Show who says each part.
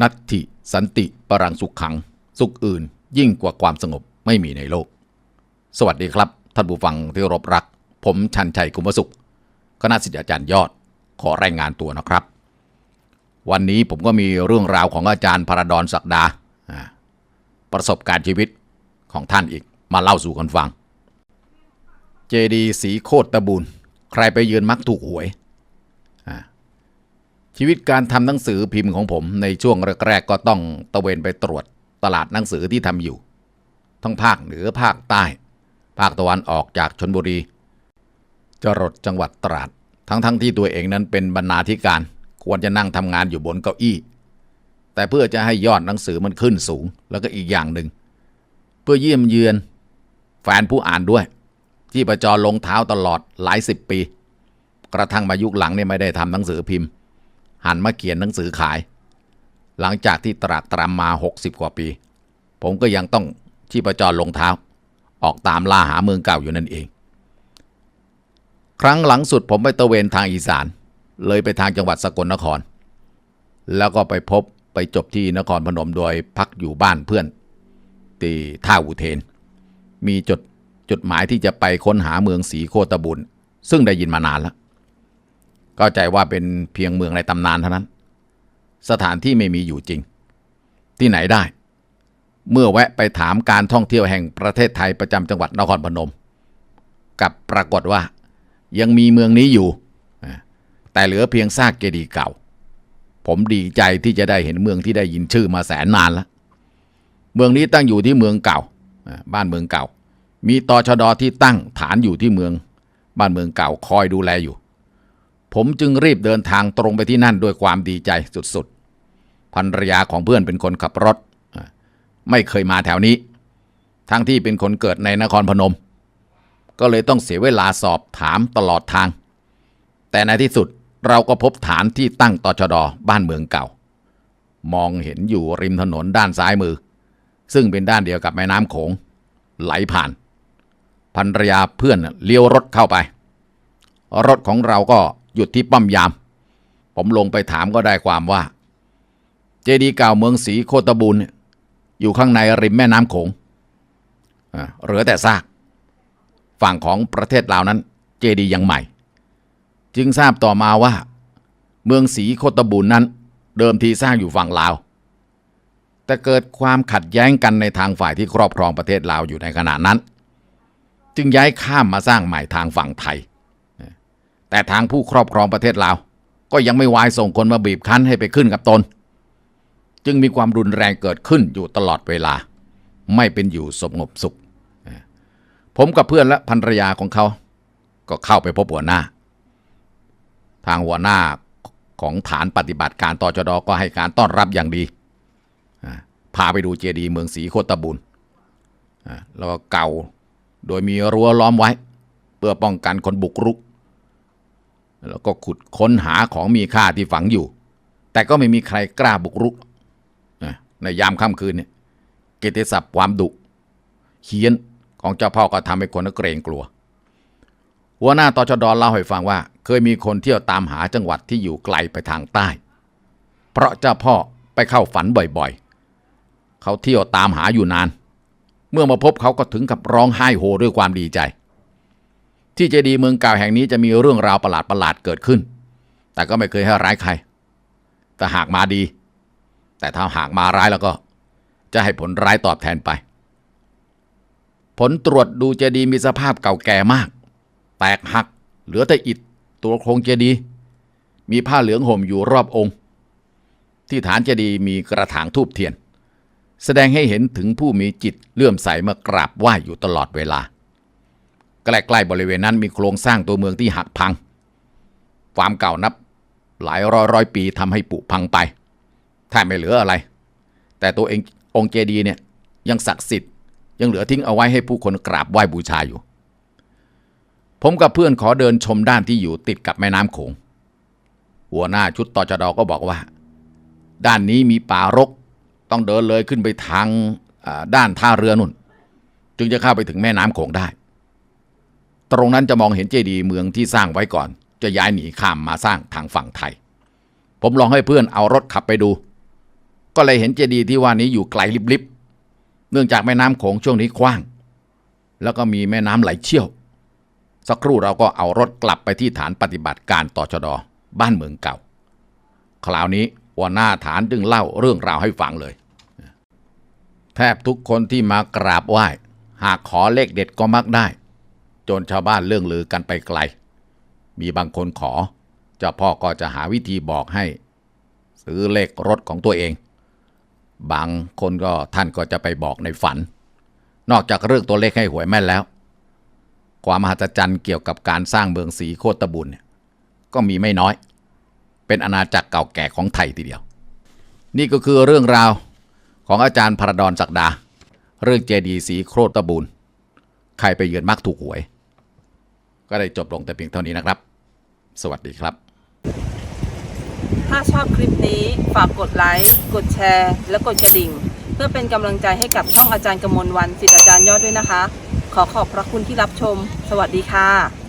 Speaker 1: นัตถิสันติปรังสุขขัง สุขอื่นยิ่งกว่าความสงบไม่มีในโลก สวัสดีครับ ท่านผู้ฟังที่รบรัก ผมชันชัยกุมสุข คณะศิษยาจารย์ยอดขอรายงานตัวนะครับ วันนี้ผมก็มีเรื่องราวของอาจารย์พระดอนศักดาอ่าประสบการณ์ชีวิตของท่านอีกมาเล่าสู่กันฟัง เจดีสีโคตรตะบูนใครไปยืนมักถูกหวย ชีวิตการทำหนังสือพิมพ์ของผมในช่วงแรกๆก็ต้องตะเวนไปตรวจตลาดหนังสือที่ทำอยู่ ทั้งภาคเหนือภาคใต้ ภาคตะวันออกจากชนบุรี จรดจังหวัดตราด ทั้งๆทที่ตัวเองนั้นเป็นบรรณาธิการ ควรจะนั่งทำงานอยู่บนเก้าอี้ แต่เพื่อจะให้ยอดหนังสือมันขึ้นสูง แล้วก็อีกอย่างหนึ่ง เพื่อเยี่ยมเยือนแฟนผู้อ่านด้วย ที่ประจรลงเท้าตลอดหลายสิบปี กระทั่งมายุคหลังเนี่ยไม่ได้ทำหนังสือพิมพ์ หันมาเขียนหนังสือขาย หลังจากที่ตรากตรำมา 60 กว่าปี ผมก็ยังต้องที่ประจรลงเท้า ออกตามล่าหาเมืองเก่าอยู่นั่นเอง ครั้งหลังสุดผมไปตะเวนทางอีสาน เลยไปทางจังหวัดสกลนคร แล้วก็ไปพบไปจบที่นครพนมโดยพักอยู่บ้านเพื่อนที่ท่าอุเทน มีจดจดหมายที่จะไปค้นหาเมืองสีโคตบุญซึ่งได้ยินมานานแล้ว เข้าใจว่าเป็นเพียงเมืองในตำนานเท่านั้น สถานที่ไม่มีอยู่จริง ที่ไหนได้ เมื่อแวะไปถามการท่องเที่ยวแห่งประเทศไทยประจำจังหวัดนครพนม กับปรากฏว่า ยังมีเมืองนี้อยู่ แต่เหลือเพียงซากเจดีย์เก่า ผมดีใจที่จะได้เห็นเมืองที่ได้ยินชื่อมาแสนนานแล้วเมืองนี้ตั้งอยู่ที่เมืองเก่าอ่าบ้านเมืองเก่า มีตชดที่ตั้งฐานอยู่ที่เมือง บ้านเมืองเก่าคอยดูแลอยู่ ผมจึงรีบเดินทางตรงไปที่นั่นด้วยความดีใจสุดๆภรรยาของเพื่อนเป็นคนขับรถ ไม่เคยมาแถวนี้ ทั้งที่เป็นคนเกิดในนครพนม ก็เลยต้องเสียเวลาสอบถามตลอดทาง แต่ในที่สุดเราก็พบฐานที่ตั้งตชดบ้านเมืองเก่า มองเห็นอยู่ริมถนนด้านซ้ายมือ ซึ่งเป็นด้านเดียวกับแม่น้ำโขง ไหลผ่านภรรยาเพื่อนเลี้ยวรถเข้าไป รถของเราก็ หยุดที่ป้อมยาม ผมลงไปถามก็ได้ความว่า เจดีย์เก่าเมืองศรีโคตบูรเนี่ยอยู่ข้างในริมแม่น้ำโขงเหลือแต่ซาก ฝั่งของประเทศลาวนั้น เจดีย์ยังใหม่ จึงทราบต่อมาว่า เมืองศรีโคตบูรนั้น เดิมทีสร้างอยู่ฝั่งลาว แต่เกิดความขัดแย้งกันในทางฝ่ายที่ครอบครองประเทศลาวอยู่ในขณะนั้น จึงย้ายข้ามมาสร้างใหม่ทางฝั่งไทย แต่ทางผู้ครอบครองประเทศลาว ก็ยังไม่วายส่งคนมาบีบคั้นให้ไปขึ้นกับตน จึงมีความรุนแรงเกิดขึ้นอยู่ตลอดเวลา ไม่เป็นอยู่สงบสุข ผมกับเพื่อนและภรรยาของเขา ก็เข้าไปพบหัวหน้า ทางหัวหน้าของฐานปฏิบัติการตจดก็ให้การต้อนรับอย่างดีพาไปดูเจดีย์เมืองศรีโคตบุญอ่าแล้วก็เก่าโดยมีรั้วล้อมไว้ เพื่อป้องกันคนบุกรุก แล้วก็ขุดค้นหาของมีค่าที่ฝังอยู่ แต่ก็ไม่มีใครกล้าบุกรุก ในยามค่ำคืนเนี่ยเกติศัพท์ความดุเฮี้ยนของเจ้าพ่อก็ทำให้คนเกรงกลัว หัวหน้าตชดเล่าให้ฟังว่า เคยมีคนเที่ยวตามหาจังหวัดที่อยู่ไกลไปทางใต้ เพราะเจ้าพ่อไปเข้าฝันบ่อยๆ เขาเที่ยวตามหาอยู่นาน เมื่อมาพบเขาก็ถึงกับร้องไห้โฮด้วยความดีใจ ที่เจดีย์เมืองเก่าแห่งนี้จะมีเรื่องราวประหลาดๆเกิดขึ้น แต่ก็ไม่เคยให้ร้ายใคร แต่หากมาดี แต่ถ้าหากมาร้ายแล้วก็ จะให้ผลร้ายตอบแทนไป ผลตรวจดูเจดีย์มีสภาพเก่าแก่มาก แตกหัก เหลือแต่อิฐตัวโครงเจดีย์มีผ้าเหลืองห่มอยู่รอบองค์ ที่ฐานเจดีย์มีกระถางทูบเทียน แสดงให้เห็นถึงผู้มีจิตเลื่อมใสมากราบไหว้อยู่ตลอดเวลา ใกล้ๆบริเวณนั้นมีโครงสร้างตัวเมืองที่หักพัง ความเก่านับหลายร้อยร้อยปีทำให้ผุพังไปแทบไม่เหลืออะไร แต่ตัวเององค์เจดีย์เนี่ยยังศักดิ์สิทธิ์ยังเหลือทิ้งเอาไว้ให้ผู้คนกราบไหว้บูชาอยู่ ผมกับเพื่อนขอเดินชมด้านที่อยู่ติดกับแม่น้ำโขง หัวหน้าชุดตอจดอก็บอกว่า ด้านนี้มีป่ารก ต้องเดินเลยขึ้นไปทางด้านท่าเรือนุ่น จึงจะเข้าไปถึงแม่น้ำโขงได้ ตรงนั้นจะมองเห็นเจดีย์เมืองที่สร้างไว้ก่อน จะย้ายหนีข้ามมาสร้างทางฝั่งไทย ผมลองให้เพื่อนเอารถขับไปดู ก็เลยเห็นเจดีย์ที่ว่านี้อยู่ไกลลิบๆเนื่องจากแม่น้ำโขงช่วงนี้กว้าง แล้วก็มีแม่น้ำไหลเชี่ยว สักครู่เราก็เอารถกลับไปที่ฐานปฏิบัติการต่อชดบ้านเมืองเก่า คราวนี้หัวหน้าฐานจึงเล่าเรื่องราวให้ฟังเลย แทบทุกคนที่มากราบไหว้ หากขอเลขเด็ดก็มักได้ จนชาวบ้านเรื่องลือกันไปไกล มีบางคนขอ เจ้าพ่อก็จะหาวิธีบอกให้ ซื้อเลขรถของตัวเอง บางคนก็ท่านก็จะไปบอกในฝัน นอกจากเรื่องตัวเลขให้หวยแม่นแล้ว ความมหัศจรรย์เกี่ยวกับการสร้างเมืองศรีโคตบุญเนี่ยก็มีไม่น้อย เป็นอาณาจักรเก่าแก่ของไทยทีเดียว นี่ก็คือเรื่องราวของอาจารย์พระดอนศักดา เรื่องเจดีย์สีโคตบุญใครไปเยือนมักถูกหวย ก็ได้จบลงแต่เพียงเท่านี้นะครับ สวัสดีครับ
Speaker 2: ถ้าชอบคลิปนี้ฝากกดไลค์ กดแชร์ และกดกระดิ่ง เพื่อเป็นกำลังใจให้กับช่องอาจารย์กมลวันสิทธิอาจารย์ยอดด้วยนะคะ ขอขอบพระคุณที่รับชม สวัสดีค่ะ